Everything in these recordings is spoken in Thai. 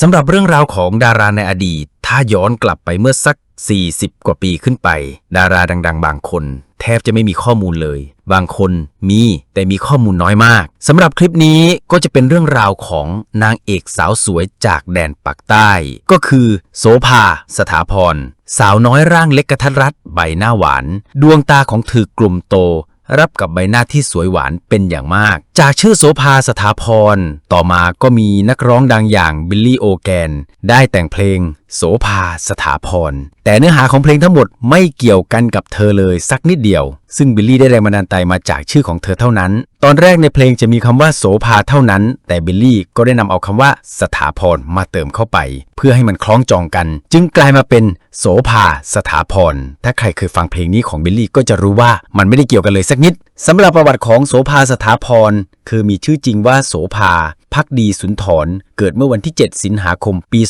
สำหรับเรื่องราวของดาราในอดีต ถ้าย้อนกลับไปเมื่อสัก 40 กว่าปีขึ้นไป ดาราดัง ๆ บางคน แทบจะไม่มีข้อมูลเลย บางคนมีแต่มีข้อมูลน้อยมากสำหรับคลิปนี้ก็จะเป็นเรื่องราวของนางเอกสาวสวยจากแดนปักใต้ ก็คือ โสภา สถาพร สาวน้อยร่างเล็กกระทัดรัดใบหน้าหวาน ดวงตาของเธอกลุ่มโต รับกับใบหน้าที่สวยหวานเป็นอย่างมาก จากชื่อโสภาสถาพร ต่อมาก็มีนักร้องดังอย่างบิลลี่โอแกน ได้แต่งเพลง โสภาสถาพร แต่เนื้อหาของเพลงทั้งหมดไม่เกี่ยวกันกับเธอเลยสักนิดเดียว ซึ่งบิลลี่ได้แรงบันดาลใจมาจากชื่อของเธอเท่านั้น ตอนแรกในเพลงจะมีคำว่าโสภาเท่านั้น แต่บิลลี่ก็ได้นำเอาคำว่าสถาพรมาเติมเข้าไป เพื่อให้มันคล้องจองกัน จึงกลายมาเป็นโสภาสถาพร ถ้าใครเคยฟังเพลงนี้ของบิลลี่ก็จะรู้ว่ามันไม่ได้เกี่ยวกันเลยสักนิดสำหรับประวัติของโสภาสถาพร คือมีชื่อจริงว่าโสภา พักดีสุนทร เกิดเมื่อวันที่ 7 สิงหาคม ปี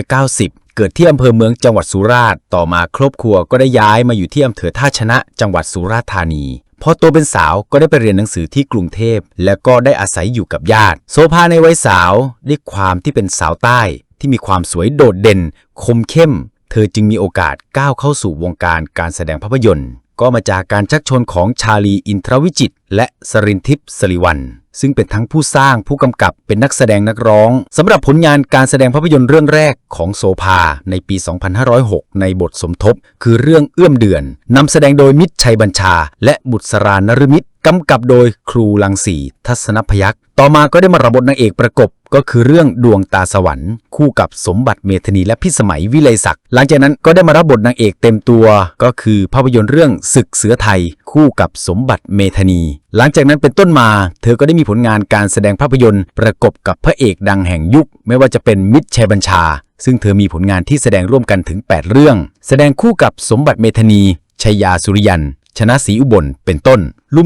2490 เกิดที่อำเภอเมืองจังหวัดสุราษฎร์ ต่อมาครอบครัวก็ได้ย้ายมาอยู่ที่อำเภอท่าชนะ จังหวัดสุราษฎร์ธานีพอโตเป็นสาวก็ได้ไปเรียนหนังสือที่กรุงเทพ แล้วก็ได้อาศัยอยู่กับญาติ โสภาในวัยสาวด้วยความที่เป็นสาวใต้ ที่มีความสวยโดดเด่น คมเข้ม เธอจึงมีโอกาสก้าวเข้าสู่วงการการแสดงภาพยนตร์ ก็มาจากการชักชวนของชาลีอินทรวิจิต และสรินทิพย์สริวัลซึ่งเป็นทั้งผู้สร้างผู้กำกับเป็นนักแสดงนักร้องสำหรับผลงานการแสดงภาพยนตร์เรื่องแรกของโซภาในปี 2506 ในบทสมทบ คือเรื่องเอื้อมเดือนนำแสดงโดยมิตรชัยบัญชา และบุตรสรานรมิตรกำกับโดยครูลังสีทัศนพยักต่อมาก็ได้มารับบทนางเอกประกบ ก็คือเรื่องดวงตาสวรรค์คู่กับสมบัติเมธนีและพิสมัยวิไลศักดิ์หลังจากนั้นก็ได้มารับบทนางเอกเต็มตัว ก็คือภาพยนตร์เรื่องศึกเสือไทย คู่กับสมบัติเมธนี หลังจากนั้นเป็นต้นมา เธอก็ได้มีผลงานการแสดงภาพยนตร์ ประกบกับพระเอกดังแห่งยุค ไม่ว่าจะเป็นมิตรชัยบัญชา ซึ่งเธอมีผลงานที่แสดงร่วมกันถึง 8 เรื่อง แสดงคู่กับสมบัติเมธนีชยาสุริยันชนะศรีอุบลเป็นต้น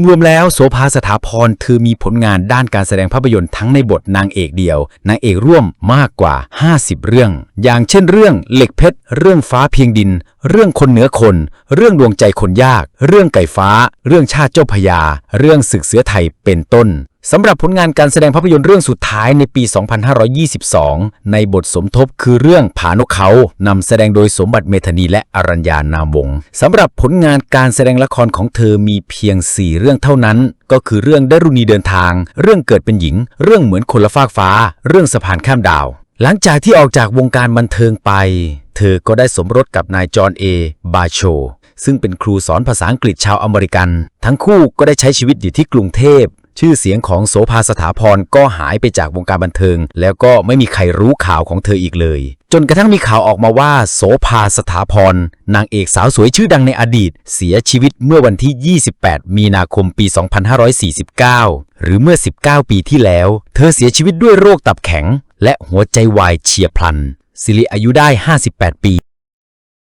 รวมๆแล้วโสภาสถาพรเธอมีผลงานด้านการแสดงภาพยนตร์ทั้งในบทนางเอกเดียว นางเอกร่วมมากกว่า 50 เรื่อง อย่างเช่นเรื่องเหล็กเพชร เรื่องฟ้าเพียงดิน เรื่องคนเหนือคน เรื่องดวงใจคนยาก เรื่องไก่ฟ้า เรื่องชาติเจ้าพยา เรื่องศึกเสือไทยเป็นต้น สำหรับผลงานการแสดงภาพยนตร์เรื่องสุดท้ายในปี 2522 ในบทสมทบคือเรื่องผานกเขานำแสดงโดยสมบัติเมธานีและอรัญญานามวงศ์สำหรับผลงานการแสดงละครของเธอมีเพียง 4 เรื่องเท่านั้น ก็คือเรื่องดารุณีเดินทาง เรื่องเกิดเป็นหญิง เรื่องเหมือนคนละฟากฟ้า เรื่องสะพานข้ามดาว หลังจากที่ออกจากวงการบันเทิงไป เธอก็ได้สมรสกับนายจอห์นเอบาโชซึ่งเป็นครูสอนภาษาอังกฤษชาวอเมริกัน ทั้งคู่ก็ได้ใช้ชีวิตอยู่ที่กรุงเทพ ชื่อเสียงของโสภาสถาพรก็หายไปจากวงการบันเทิง แล้วก็ไม่มีใครรู้ข่าวของเธออีกเลย จนกระทั่งมีข่าวออกมาว่า โสภาสถาพรนางเอกสาวสวยชื่อดังในอดีต เสียชีวิตเมื่อวันที่ 28 มีนาคมปี 2549 หรือเมื่อ 19 ปีที่แล้ว เธอเสียชีวิตด้วยโรคตับแข็ง และหัวใจวายเฉียบพลัน สิริอายุได้ 58 ปี